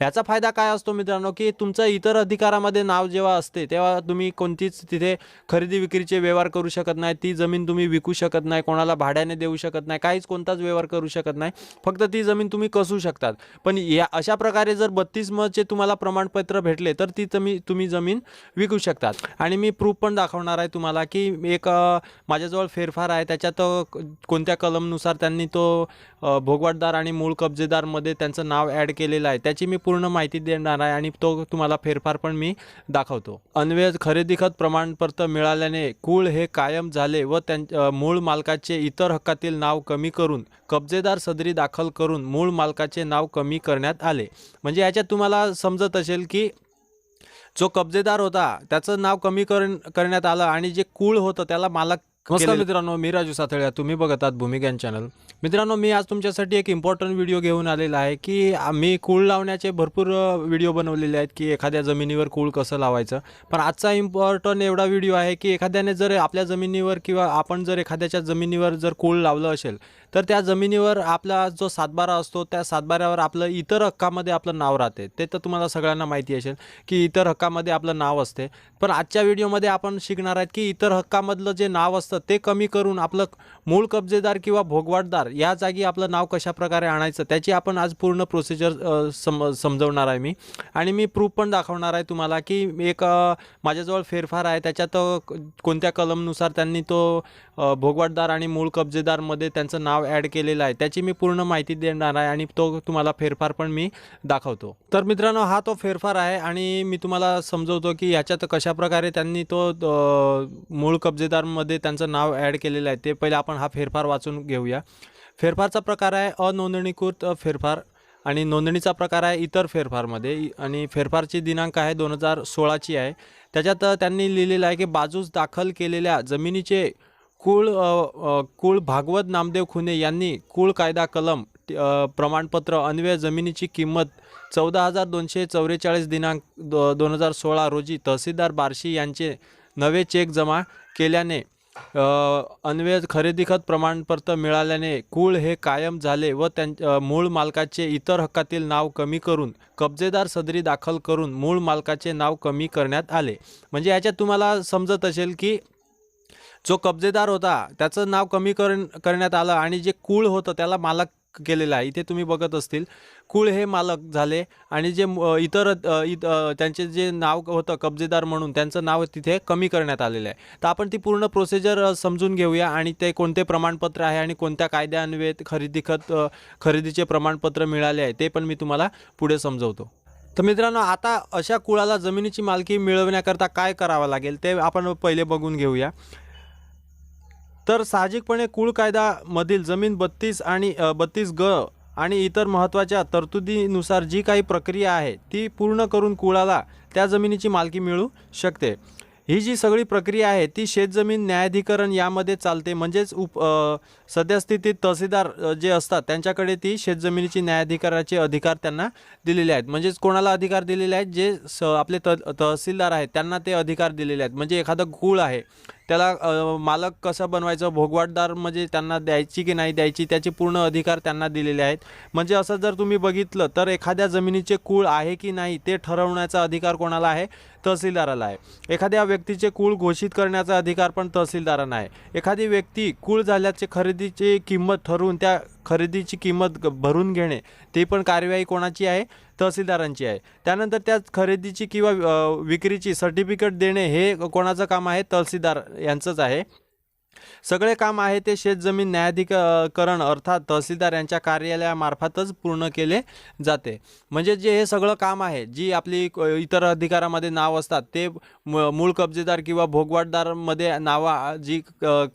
याचा फायदा काय असतो मित्रांनो की तुमचं इतर अधिकारामध्ये नाव जेव्हा असते तेव्हा तुम्ही कोणतीच तिथे खरेदी विक्रीचे व्यवहार करू शकत नाही ती जमीन तुम्ही विकू शकत नाही कोणाला भाड्याने देऊ शकत नाही काहीच कोणताच व्यवहार करू शकत नाही फक्त ती जमीन तुम्ही कसू शकतात. पण या अशा प्रकारे जर बत्तीस मचे तुम्हाला प्रमाणपत्र भेटले तर ती तुम्ही तुम्ही जमीन विकू शकतात. आणि मी प्रूफ पण दाखवणार आहे तुम्हाला की एक माझ्याजवळ फेरफार आहे त्याच्यात कोणत्या कलमनुसार त्यांनी तो भोगवटदार आणि मूळ कब्जेदारमध्ये त्यांचं नाव ॲड केलेलं आहे त्याची मी पूर्ण माहिती देणार आहे आणि तो तुम्हाला फेरफार पण मी दाखवतो. अन्वेज खरेदी खत प्रमाणपत्र मिळाल्याने कुळ हे कायम झाले व त्यां मूळ मालकाचे इतर हक्कातील नाव कमी करून कब्जेदार सदरी दाखल करून मूळ मालकाचे नाव कमी करण्यात आले. म्हणजे याच्यात तुम्हाला समजत असेल की जो कब्जेदार होता त्याचं नाव कमी कर करण्यात आलं आणि जे कुळ होतं त्याला मालक नमस्कार मित्रांनो मी राजू सातळ्या तुम्ही बघत आहात भूमिज्ञान चॅनल. मित्रांनो मी आज तुमच्यासाठी एक इम्पॉर्टंट व्हिडिओ घेऊन आलेला आहे की मी कूळ लावण्याचे भरपूर व्हिडिओ बनवलेले आहेत की एखाद्या जमिनीवर कूळ कसं लावायचं. पण आजचा इम्पॉर्टंट एवढा व्हिडिओ आहे की एखाद्याने जर आपल्या जमिनीवर किंवा आपण जर एखाद्याच्या जमिनीवर जर कूळ लावलं असेल तर त्या जमिनीवर आपला जो सातबारा असतो त्या सातबाऱ्यावर आपलं इतर हक्कामध्ये आपलं नाव राहते. ते तर तुम्हाला सगळ्यांना माहिती असेल की इतर हक्कामध्ये आपलं नाव असते. पण आजच्या व्हिडिओमध्ये आपण शिकणार आहेत की इतर हक्कामधलं जे नाव असतं ते कमी करून आपलं मूळ कब्जेदार किंवा भोगवाटदार या जागी आपलं नाव कशाप्रकारे आणायचं त्याची आपण आज पूर्ण प्रोसिजर सम समजवणार आहे मी. आणि मी प्रूफ पण दाखवणार आहे तुम्हाला की एक माझ्याजवळ फेरफार आहे. त्याच्यात क- कोणत्या कलमनुसार त्यांनी तो भोगवटदार आणि मूळ कब्जेदारमध्ये त्यांचं नाव ॲड केलेलं आहे. त्याची मी पूर्ण माहिती देणार आहे आणि तो तुम्हाला फेरफार पण मी दाखवतो. तर मित्रांनो हा तो फेरफार आहे आणि मी तुम्हाला समजवतो की ह्याच्यात कशा प्रकारे त्यांनी तो मूळ कब्जेदारमध्ये त्यांचं नाव ॲड केलेलं आहे ते पहिले आपण हा फेरफार वाचून घेऊया. फेरफारचा प्रकार आहे अनोंदणीकृत फेरफार आणि नोंदणीचा प्रकार आहे इतर फेरफारमध्ये. आणि फेरफारची दिनांक आहे दोन हजार सोळाची आहे. त्याच्यात त्यांनी लिहिलेलं आहे की बाजूस दाखल केलेल्या जमिनीचे कुळ कुळ भागवत नामदेव खुने यांनी कुळ कायदा कलम प्रमाणपत्र अन्वय जमिनीची किंमत चौदा हजार दोनशे चौवेचाळीस दिनांक दो दोन हजार सोळा रोजी तहसीलदार बार्शी यांचे नवे चेक जमा केल्याने अन्वय खरेदी खत प्रमाणपत्र मिळाल्याने कुळ हे कायम झाले व त्यां मूळ मालकाचे इतर हक्कातील नाव कमी करून कब्जेदार सदरी दाखल करून मूळ मालकाचे नाव कमी करण्यात आले. म्हणजे याच्यात तुम्हाला समजत असेल की जो कब्जेदार होता त्याचं नाव कमी कर करण्यात आलं आणि जे कुळ होतं त्याला मालक केलेलं आहे. इथे तुम्ही बघत असतील कुळ हे मालक झाले आणि जे इतर त्यांचे जे नाव होतं कब्जेदार म्हणून त्यांचं नाव तिथे कमी करण्यात आलेलं आहे. तर आपण ती पूर्ण प्रोसिजर समजून घेऊया आणि ते कोणते प्रमाणपत्र आहे आणि कोणत्या कायद्यान्वये खरेदी खत खरेदीचे प्रमाणपत्र मिळाले आहे ते पण मी तुम्हाला पुढे समजवतो. तर मित्रांनो आता अशा कुळाला जमिनीची मालकी मिळवण्याकरता काय करावं लागेल ते आपण पहिले बघून घेऊया. तर साहजिकपणे कुळ कायदामधील जमीन बत्तीस आणि बत्तीस ग आणि इतर महत्त्वाच्या तरतुदीनुसार जी काही प्रक्रिया आहे ती पूर्ण करून कुळाला त्या जमिनीची मालकी मिळू शकते. ही जी सगळी प्रक्रिया आहे ती शेतजमीन न्यायाधिकरण यामध्ये चालते. म्हणजेच उप सद्यस्थितीत तहसीलदार जे असतात त्यांच्याकडे ती शेतजमिनीची न्यायाधिकाराचे अधिकार त्यांना दिलेले आहेत. म्हणजेच कोणाला अधिकार दिलेले आहेत जे स आपले त तहसीलदार आहेत त्यांना ते अधिकार दिलेले आहेत. म्हणजे एखादं कुळ आहे त्याला मालक कसं बनवायचं भोगवाटदार म्हणजे त्यांना द्यायची की नाही द्यायची त्याचे पूर्ण अधिकार त्यांना दिलेले आहेत. म्हणजे असं जर तुम्ही बघितलं तर एखाद्या जमिनीचे कुळ आहे की नाही ते ठरवण्याचा अधिकार कोणाला आहे? तहसीलदाराला आहे. एखाद्या व्यक्तीचे कुळ घोषित करण्याचा अधिकार पण तहसीलदारांना आहे. एखादी व्यक्ती कुळ झाल्याचे खरेदीची किंमत ठरवून त्या खरेदीची किंमत भरून घेणे ते पण कार्यवाही कोणाची आहे? तहसीलदारांची आहे. त्यानंतर त्या खरेदीची किंवा विक्रीची सर्टिफिकेट देणे हे कोणाचं काम आहे? तहसीलदार यांचंच आहे. सगळे काम आहे ते शेतजमीन न्यायाधिकरण अर्थात तहसीलदार यांच्या कार्यालयामार्फतच पूर्ण केले जाते. म्हणजे जे हे सगळं काम आहे जी आपली इतर अधिकारामध्ये नाव असतात ते म- मूळ कब्जेदार किंवा भोगवाटदारमध्ये नावा जी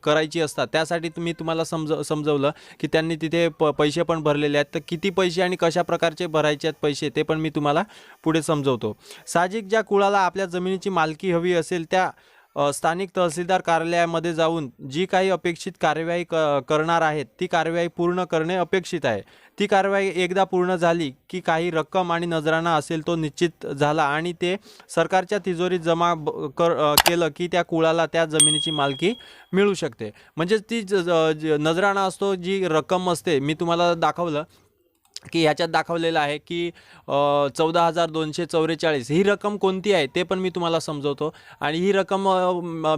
करायची असतात त्यासाठी तुम्ही तुम्हाला समज समजवलं की त्यांनी तिथे प पैसे पण भरलेले आहेत. तर किती पैसे आणि कशा प्रकारचे भरायचे आहेत पैसे ते पण मी तुम्हाला पुढे समजवतो. साहजिक ज्या कुळाला आपल्या जमिनीची मालकी हवी असेल त्या स्थानिक तहसीलदार कार्यालयामध्ये जाऊन जी काही अपेक्षित कार्यवाही क करणार आहेत ती कार्यवाही पूर्ण करणे अपेक्षित आहे. ती कार्यवाही एकदा पूर्ण झाली की काही रक्कम आणि नजराणा असेल तो निश्चित झाला आणि ते सरकारच्या तिजोरीत जमा ब- कर केलं की त्या कुळाला त्या जमिनीची मालकी मिळू शकते. म्हणजेच ती ज- ज- ज- नजराणा असतो जी रक्कम असते मी तुम्हाला दाखवलं की ह्याच्यात दाखवलेलं आहे की चौदा हजार दोनशे चौवेचाळीस ही रक्कम कोणती आहे ते पण मी तुम्हाला समजवतो. आणि ही रक्कम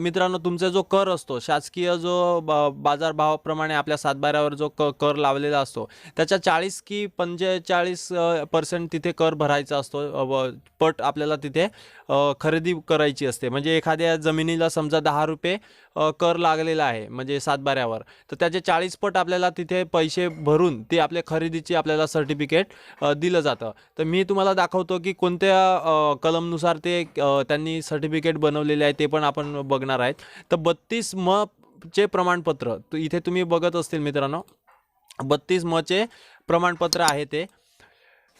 मित्रांनो तुमचा जो कर असतो शासकीय जो ब बाजारभावाप्रमाणे आपल्या सातबाऱ्यावर जो क कर लावलेला असतो त्याच्या चाळीस की पंचेचाळीस पर्सेंट तिथे कर भरायचा असतो व पट आपल्याला तिथे खरेदी करायची असते. म्हणजे एखाद्या जमिनीला समजा दहा रुपये कर लागलेला आहे म्हणजे सातबाऱ्यावर. तर त्याचे चाळीस पट आपल्याला तिथे पैसे भरून ते आपल्या खरेदीची आपल्याला सर्टिफिकेट दिलं जातं. तर मी तुम्हाला दाखवतो की कोणत्या कलमनुसार ते त्यांनी सर्टिफिकेट बनवलेले आहे ते पण आपण बघणार आहेत. तर बत्तीस म चे प्रमाणपत्र तर इथे तुम्ही बघत असतील मित्रांनो. बत्तीस मचे प्रमाणपत्र आहे ते.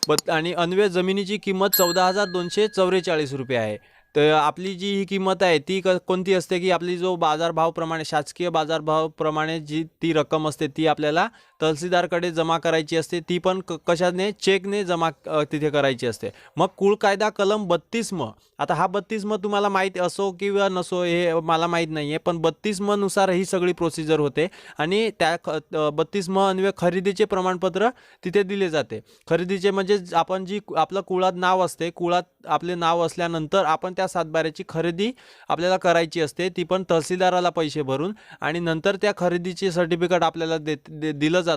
बत आणि अन्वय जमिनीची किंमत चौदा हजार दोनशे चौवेचाळीस रुपये आहे. तर आपली जी ही किंमत आहे ती क कोणती असते की आपली जो बाजारभावप्रमाणे शासकीय बाजारभावप्रमाणे जी ती रक्कम असते ती आपल्याला तहसीलदारकडे जमा करायची असते ती पण क कशाने? चेकने जमा तिथे करायची असते. मग कुळ कायदा कलम बत्तीस म आता हा बत्तीस म तुम्हाला माहीत असो किंवा नसो हे मला माहीत नाही आहे पण बत्तीस म नुसार ही सगळी प्रोसिजर होते आणि त्या ख बत्तीस म अन्वय खरेदीचे प्रमाणपत्र तिथे दिले जाते. खरेदीचे म्हणजे आपण जी कु- आपलं कुळात नाव असते कुळात आपले नाव असल्यानंतर आपण त्या सातबाऱ्याची खरेदी आपल्याला करायची असते ती पण तहसीलदाराला पैसे भरून आणि नंतर त्या खरेदीचे सर्टिफिकेट आपल्याला दे, दे दिलं जातं.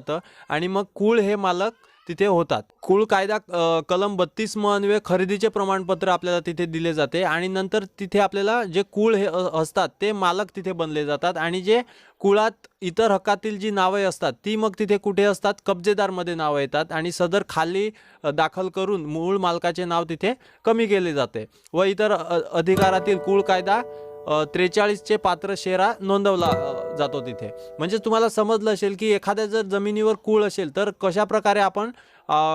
आणि मग कुळ हे मालक तिथे होतात. कुळ कायदा कलम बत्तीस म खरेदीचे प्रमाणपत्र आपल्याला तिथे दिले जाते आणि नंतर तिथे आपल्याला जे कुळ हे असतात ते मालक तिथे बनले जातात आणि जे कुळात इतर हक्कातील जी नावे असतात ती मग तिथे कुठे असतात? कब्जेदारमध्ये नावं येतात आणि सदर खाली दाखल करून मूळ मालकाचे नाव तिथे कमी केले जाते व इतर अधिकारातील कुळ कायदा त्रेचाळीसचे पात्र शेरा नोंदवला जातो तिथे. म्हणजे तुम्हाला समजलं असेल की एखाद्या जर जमिनीवर कूळ असेल तर कशा प्रकारे आपण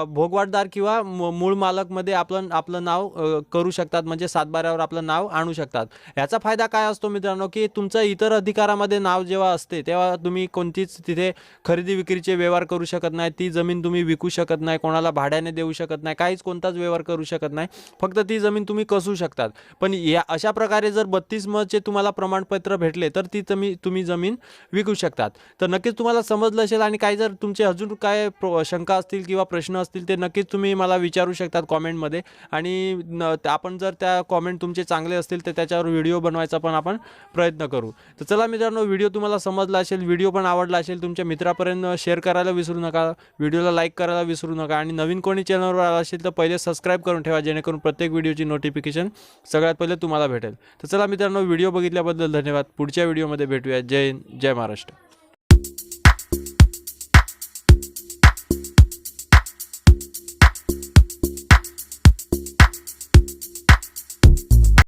भोगवाटदार किंवा मू- मूळ मालकमध्ये आपलं आपलं नाव करू शकतात. म्हणजे सातबाऱ्यावर आपलं नाव आणू शकतात. याचा फायदा काय असतो मित्रांनो की तुमचं इतर अधिकारामध्ये नाव जेव्हा असते तेव्हा तुम्ही कोणतीच तिथे खरेदी विक्रीचे व्यवहार करू शकत नाही. ती जमीन तुम्ही विकू शकत नाही कोणाला भाड्याने देऊ शकत नाही काहीच कोणताच व्यवहार करू शकत नाही. फक्त ती जमीन तुम्ही कसू शकतात. पण या अशा प्रकारे जर बत्तीस मचे तुम्हाला प्रमाणपत्र भेटले तर ती तुम्ही तुम्ही जमीन विकू शकतात. तर नक्कीच तुम्हाला समजलं असेल आणि काही जर तुमचे अजून काय प्र- शंका असतील किंवा प्रश्न प्रश्न असतील ते नक्कीच तुम्ही मला विचारू शकतात कॉमेंटमध्ये. आणि न त्या- आपण जर त्या कॉमेंट तुमचे चांगले असतील तर त्याच्यावर व्हिडिओ बनवायचा पण आपण प्रयत्न करू. तर चला मित्रांनो व्हिडिओ तुम्हाला समजला असेल व्हिडिओ पण आवडला असेल तुमच्या मित्रापर्यंत शेअर करायला विसरू नका व्हिडिओला लाईक करायला विसरू नका आणि नवीन कोणी चॅनलवर आला असेल तर पहिले सबस्क्राईब करून ठेवा जेणेकरून प्रत्येक व्हिडिओची नोटिफिकेशन सगळ्यात पहिले तुम्हाला भेटेल. तर चला मित्रांनो व्हिडिओ बघितल्याबद्दल धन्यवाद. पुढच्या व्हिडिओमध्ये भेटूया. जय हिंद जय महाराष्ट्र.